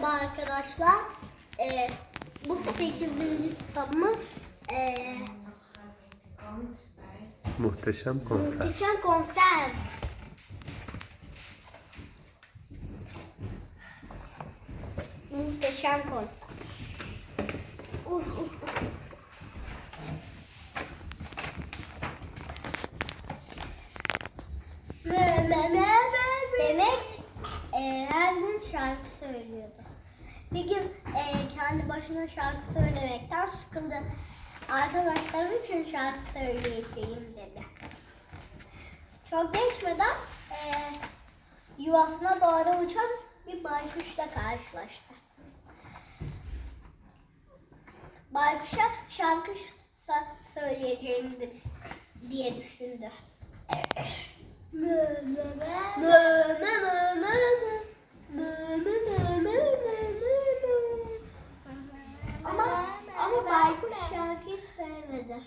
Merhaba arkadaşlar. Ee, bu 8. kitabımız ee, Muhteşem konser. Muhteşem Konser. Muhteşem Konser. Uf, uf, uf. Demek e, her gün şarkı. Bir gün e, kendi başına şarkı söylemekten sıkıldı. Arkadaşlarım için şarkı söyleyeceğim dedi. Çok geçmeden e, yuvasına doğru uçan bir baykuşla karşılaştı. Baykuşa şarkı söyleyeceğim di- diye düşündü. Baykuş şarkıyı sevmedi.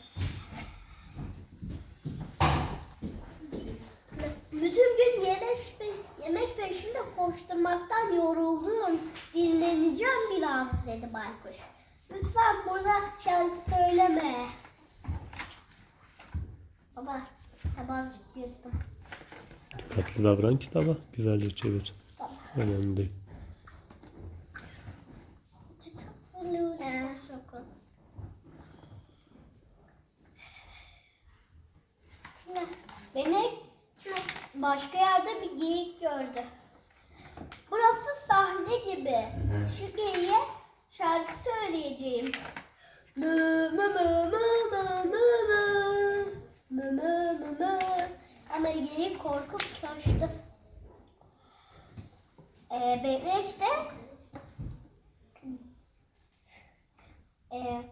Bütün gün yemek, yemek peşinde koşturmaktan yoruldum. Dinleneceğim biraz dedi baykuş. Lütfen burada şarkı söyleme. Baba, sabah yuttum. Dikkatli davran kitaba. Güzelce çevir. Tamam. Önemli değil. Ee, sakın. Beni başka yerde bir geyik gördü. Burası sahne gibi. Şu geyiğe şarkı söyleyeceğim. Mü mü mü mü mü mü mü. Mü mü mü mü. Ama geyik korkup kaçtı. Ee, bebek de e,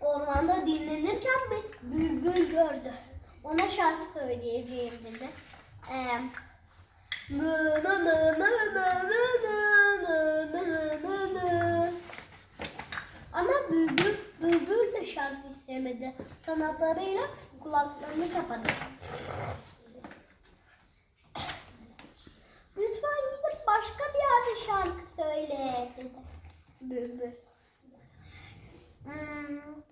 ormanda dinlenirken bir bülbül gördü. Ona şarkı söyleyeceğim dedi. E, mü mü mü mü mü mü mü mü mü mü. Ama bülbül, bülbül de şarkı istemedi. Kanatlarıyla kulaklarını kapadı. Lütfen gidip başka bir yerde şarkı söyle dedi. Bülbül. Hmm,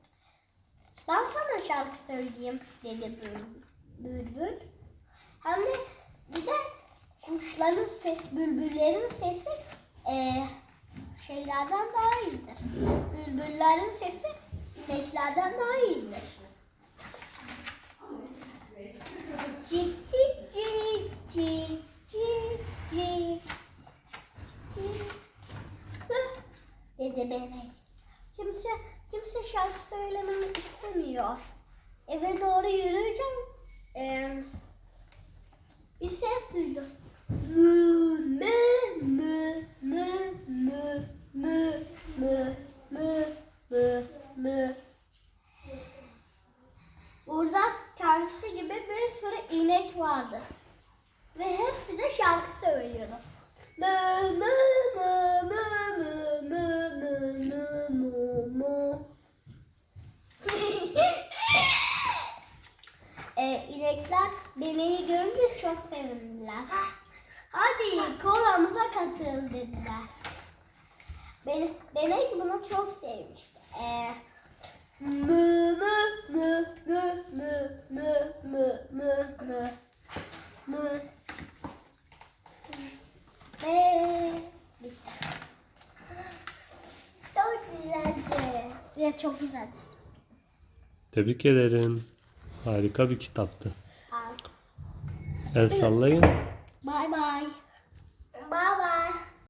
ben sana şarkı söyleyeyim dedi bül- bülbül. Hem de bir de kuşların ses, bülbüllerin sesi eee, şeylerden daha iyidir. Bülbüllerin sesi ineklerden daha iyidir. Cik cik cik cik cik cik dedi benek. Kimse kimse şarkı söylememi istemiyor. Eve doğru yürürken eee, bir ses duydum. Mü mü mü mü mü mü mü mü mü mü. Burada kendisi gibi bir sürü inek vardı. Beni görünce çok sevindiler. Hadi koramıza katıl dediler. Beni, Benek bunu çok sevmişti. E, mü mü mü mü mü mü mü mü mü mü bitti. Çok güzeldi. Ya çok güzeldi. Tebrik ederim. Harika bir kitaptı. El Bye bye. Bye bye.